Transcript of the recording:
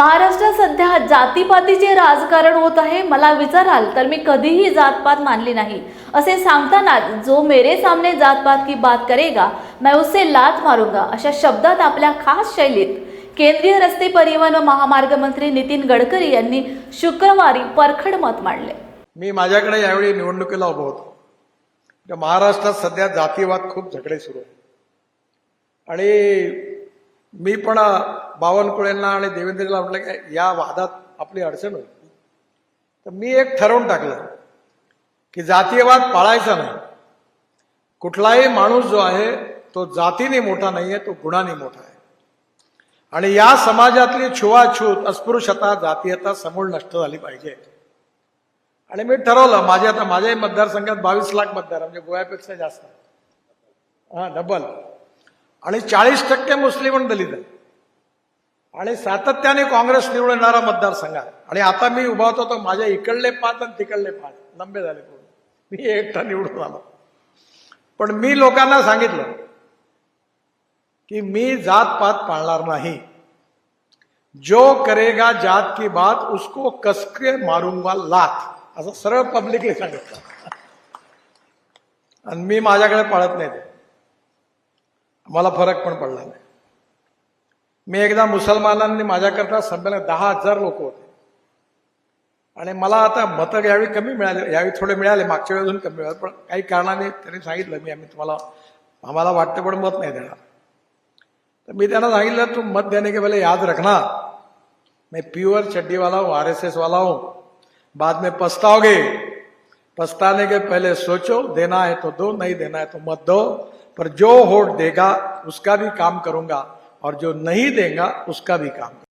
महाराष्ट्रात सध्या जातीपातीचे राजकारण होत आहे. मला विचाराल तर मी कधीही जातपात मानली नाही. असे सांगतानाच जो मेरे सामने जातपात की बात करेगा मैं उससे लात मारूंगा अशा शब्दात आपल्या खास शैलीत केंद्रीय रस्ते परिवहन व महामार्ग मंत्री नितीन गडकरी यांनी शुक्रवारी परखड मत मांडले. मी माझ्याकडे यावेळी निवडणुकीला उभं होतो. महाराष्ट्रात सध्या जातीवाद खूप झगडे सुरू आहे आणि मी पण बावनकुळेंना आणि देवेंद्रला म्हटलं की या वादात आपली अडचण होईल तर मी एक ठरवून टाकलं की जातीयवाद पाळायचा नाही. कुठलाही माणूस जो आहे तो जातीने मोठा नाही आहे तो गुणाने मोठा आहे. आणि या समाजातली छुवाछूत अस्पृश्यता जातीयता समूळ नष्ट झाली पाहिजे. आणि मी ठरवलं माझ्या आता माझ्याही मतदारसंघात बावीस लाख मतदार आहे, म्हणजे गोव्यापेक्षा जास्त. हां डबल आणि चाळीस टक्के मुस्लिम आणि दलित आहे आणि सातत्याने काँग्रेस निवडून येणारा मतदारसंघ. आहे आणि आता मी उभा होतो तर माझ्या इकडले पाच आणि तिकडले पाच लंबे झाले पूर्ण. मी एकटा निवडून आलो. पण मी लोकांना सांगितलं की मी जात पात पाळणार नाही. जो करेगा जात की बात उसको कसके मारूंगा लात. असं सरळ पब्लिकली सांगितलं. आणि मी माझ्याकडे पाळत नाही. ते मला फरक पण पडला नाही. मी एकदा मुसलमानांनी माझ्याकरता संमेलन दहा हजार लोक होते. आणि मला आता मतं यावेळी कमी मिळाले यावेळी थोडे मिळाले मागच्या वेळी कमी मिळाले पण काही कारणाने त्यांनी सांगितलं मी आम्ही तुम्हाला आम्हाला वाटतं पण मत नाही देणार. तर मी त्यांना सांगितलं तू मत देणे की पहिले याद रखना. मैं प्योर चड्डी वाला हूँ एस वाला हूँ. बाद में पछताओगे. पछताने के पहले सोचो देना है तो दो नहीं देना है तो मत दो. पर जो वोट देगा उसका भी काम करूंगा और जो नहीं देगा उसका भी काम